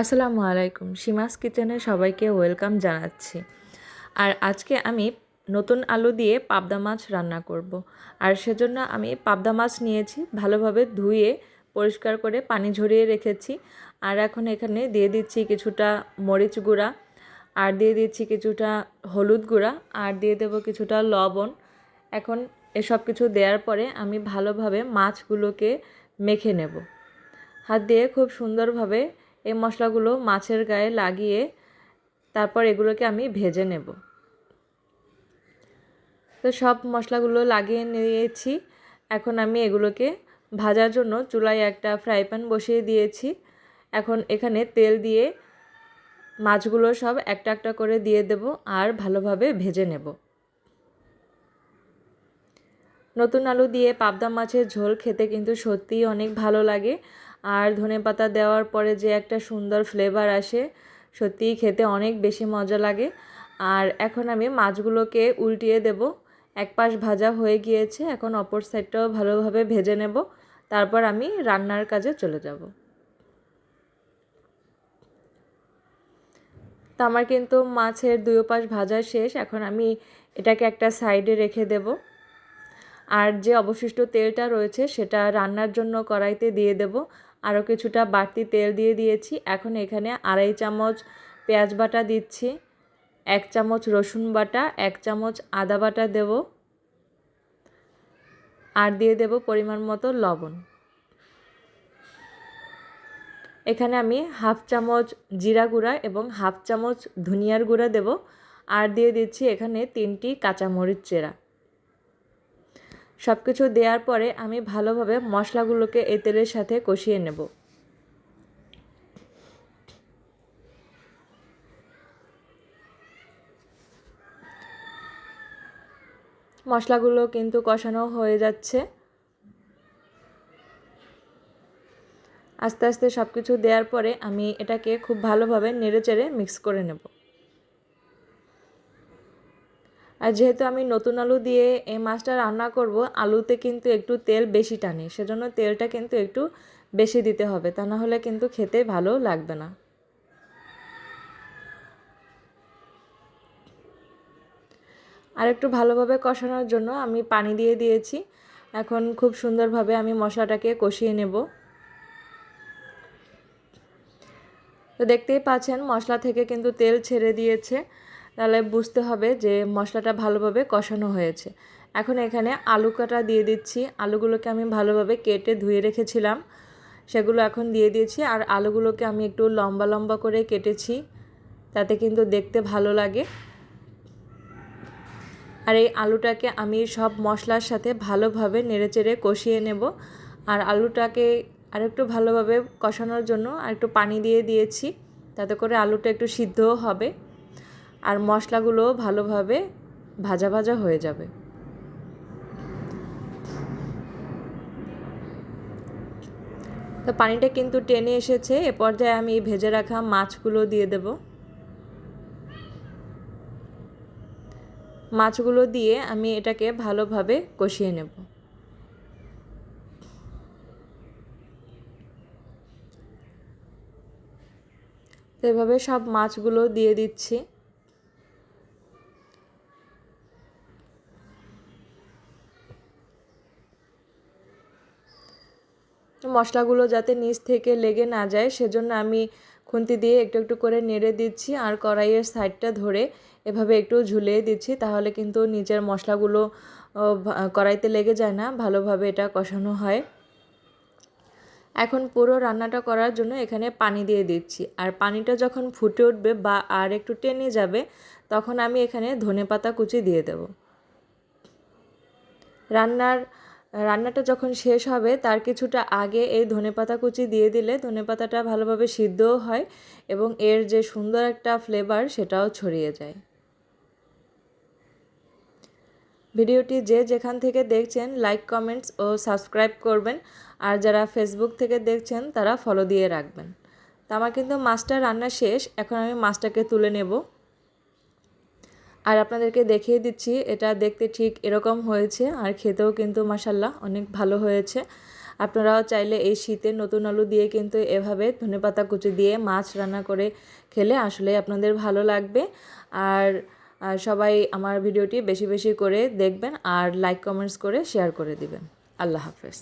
আসসালামু আলাইকুম। সীমাস কিচেনে সবাইকে ওয়েলকাম জানাচ্ছি। আর আজকে আমি নতুন আলু দিয়ে পাবদা মাছ রান্না করব। আর সেজন্য আমি পাবদা মাছ নিয়েছি, ভালোভাবে ধুয়ে পরিষ্কার করে পানি ঝরিয়ে রেখেছি। আর এখন এখানে দিয়ে দিচ্ছি কিছুটা মরিচ গুঁড়া, আর দিয়ে দিচ্ছি কিছুটা হলুদ গুঁড়া, আর দিয়ে দেব কিছুটা লবণ। এখন এসব কিছু দেওয়ার পরে আমি ভালোভাবে মাছগুলোকে মেখে নেব। হাত দিয়ে খুব সুন্দরভাবে এই মশলাগুলো মাছের গায়ে লাগিয়ে তারপর এগুলোকে আমি ভেজে নেব। তো সব মশলাগুলো লাগিয়ে নিয়েছি। এখন আমি এগুলোকে ভাজার জন্য চুলায় একটা ফ্রাই প্যান বসিয়ে দিয়েছি। এখন এখানে তেল দিয়ে মাছগুলো সব একটা একটা করে দিয়ে দেব আর ভালোভাবে ভেজে নেব। নতুন আলু দিয়ে পাবদা মাছের ঝোল খেতে কিন্তু সত্যিই অনেক ভালো লাগে। আর ধনে পাতা দেওয়ার পরে যে একটা সুন্দর ফ্লেভার আসে, সত্যিই খেতে অনেক বেশি মজা লাগে। আর এখন আমি মাছগুলোকে উল্টিয়ে দেব। এক পাশ ভাজা হয়ে গিয়েছে, এখন অপর সাইডটাও ভালোভাবে ভেজে নেব। তারপর আমি রান্নার কাজে চলে যাব। তো আমার কিন্তু মাছের দুই পাশ ভাজা শেষ, এখন আমি এটাকে একটা সাইডে রেখে দেব। আর যে অবশিষ্ট তেলটা রয়েছে, সেটা রান্নার জন্য কড়াইতে দিয়ে দেব। আরও কিছুটা বাড়তি তেল দিয়ে দিয়েছি। এখন এখানে আড়াই চামচ পেঁয়াজ বাটা দিচ্ছি, এক চামচ রসুন বাটা, এক চামচ আদা বাটা দেব, আর দিয়ে দেব পরিমাণ মতো লবণ। এখানে আমি হাফ চামচ জিরা গুঁড়া এবং হাফ চামচ ধনিয়ার গুঁড়া দেব, আর দিয়ে দিচ্ছি এখানে তিনটি কাঁচামরিচ চেরা। সব কিছু দেওয়ার পরে আমি ভালোভাবে মশলাগুলোকে এই তেলের সাথে কষিয়ে নেব। মশলাগুলো কিন্তু কষানো হয়ে যাচ্ছে। আস্তে আস্তে সব কিছু দেওয়ার পরে আমি এটাকে খুব ভালোভাবে নেড়ে চেড়ে মিক্স করে নেব। আর যেহেতু আমি নতুন আলু দিয়ে এই মাছটা রান্না করব, আলুতে কিন্তু একটু তেল বেশি টানে, সেজন্য তেলটা কিন্তু একটু বেশি দিতে হবে, তা না হলে কিন্তু খেতে ভালো লাগবে না। আর একটু ভালোভাবে কষানোর জন্য আমি পানি দিয়ে দিয়েছি, এখন খুব সুন্দরভাবে আমি মশলাটাকে কষিয়ে নেব। তো দেখতেই পাচ্ছেন মশলা থেকে কিন্তু তেল ছেড়ে দিয়েছে তাহলে বুঝতে হবে যে মশলাটা ভালোভাবে কষানো হয়েছে। এখন এখানে আলু কাটা দিয়ে দিচ্ছি। আলুগুলোকে আমি ভালোভাবে কেটে ধুয়ে রেখেছিলাম। সেগুলো এখন দিয়ে দিয়েছি আর আলুগুলোকে আমি একটু লম্বা লম্বা করে কেটেছি। তাতে কিন্তু দেখতে ভালো লাগে। আর এই আলুটাকে আমি সব মশলার সাথে ভালোভাবে নেড়েচেড়ে কষিয়ে নেব। আর আলুটাকে আর একটু ভালোভাবে কষানোর জন্য আর একটু পানি দিয়ে দিয়েছি। তাতে করে আলুটা একটু সিদ্ধও হবে। আর মশলাগুলো ভালোভাবে ভাজা ভাজা হয়ে যাবে। তো পানিটা কিন্তু টেনে এসেছে, এ পর্যায়ে আমি ভেজে রাখা মাছগুলো দিয়ে দেব। মাছগুলো দিয়ে আমি এটাকে ভালোভাবে কষিয়ে নেব। তো এভাবে সব মাছগুলো দিয়ে দিচ্ছি। মশলাগুলো যাতে নিচ থেকে লেগে না যায়, সেজন্য আমি খুন্তি দিয়ে একটু একটু করে নেড়ে দিচ্ছি আর কড়াইয়ের সাইডটা ধরে এভাবে একটু ঝুলিয়ে দিচ্ছি, তাহলে কিন্তু নিচের মশলাগুলো কড়াইতে লেগে যায় না, ভালোভাবে এটা কষানো হয়। এখন পুরো রান্নাটা করার জন্য এখানে পানি দিয়ে দিচ্ছি, আর পানিটা যখন ফুটে উঠবে বা আর একটু টেনে যাবে, তখন আমি এখানে ধনে পাতা কুচি দিয়ে দেব। রান্নার রান্নাটা যখন শেষ হবে, তার কিছুটা আগে এই ধনেপাতা কুচি দিয়ে দিলে ধনেপাতাটা ভালোভাবে সিদ্ধও হয় এবং এর যে সুন্দর একটা ফ্লেভার সেটাও ছড়িয়ে যায়। ভিডিওটি যে যেখান থেকে দেখছেন লাইক কমেন্টস ও সাবস্ক্রাইব করবেন। আর যারা ফেসবুক থেকে দেখছেন, তারা ফলো দিয়ে রাখবেন। তো আমার কিন্তু মাছটা রান্না শেষ, এখন আমি মাছটাকে তুলে নেব। আর আপনাদেরকে দেখিয়ে দিচ্ছি, এটা দেখতে ঠিক এরকম হয়েছে আর খেতেও কিন্তু মাসাল্লাহ অনেক ভালো হয়েছে। আপনারাও চাইলে এই শীতে নতুন আলু দিয়ে কিন্তু এভাবে ধনেপাতা কুচি দিয়ে মাছ রান্না করে খেলে আসলে আপনাদের ভালো লাগবে। আর আর সবাই আমার ভিডিওটি বেশি বেশি করে দেখবেন আর লাইক কমেন্টস করে শেয়ার করে দিবেন। আল্লাহ হাফেজ।